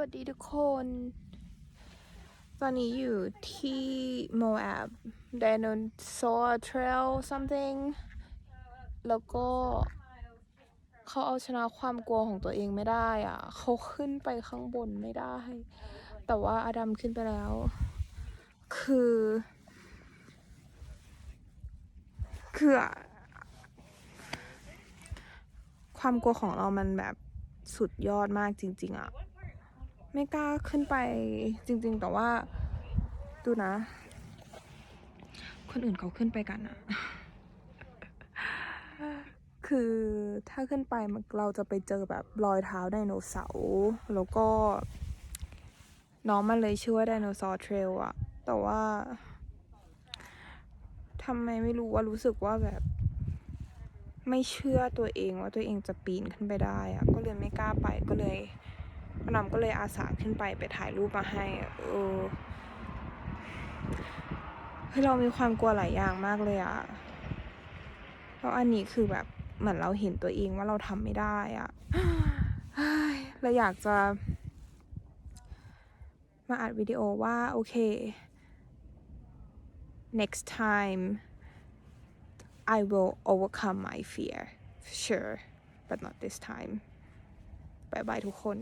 วัสดีทุกคน ตอนนี้อยู่ที่โมแอบไดโนเสาร์เทรล something แล้วก็เขาเอาชนะความกลัวของตัวเองไม่ได้อะ เขาขึ้นไปข้างบนไม่ได้ แต่ว่าอดัมขึ้นไปแล้ว คือ คืออะความกลัวของเรามันแบบสุดยอดมากจริง ๆอะ ไม่กล้าขึ้นไปจริง ๆ แต่ว่า ดูนะ คนอื่นเขาขึ้นไปกันอะคือถ้าขึ้นไปมันเราจะไปเจอแบบรอยเท้าไดโนเสาร์แล้วก็ น้องมันเลยชื่อว่าไดโนเสาร์เทรลอะแต่ว่าทำไมไม่รู้ว่ารู้สึกว่าแบบ ไม่เชื่อตัวเองว่าตัวเองจะปีนขึ้นไปได้อะก็เลยไม่กล้าไปก็เลย พนำก็เลยอาสาขึ้นไปไปถ่ายรูปมาให้ เออเฮ้ยเรามีความกลัวหลายอย่างมากเลยอะแล้วอันนี้คือแบบเหมือนเราเห็นตัวเองว่าเราทำไม่ได้อะเฮ้ยเราอยากจะ มาอัดวิดีโอว่าโอเค next time I will overcome my fear sure but not this time บายบายทุกคน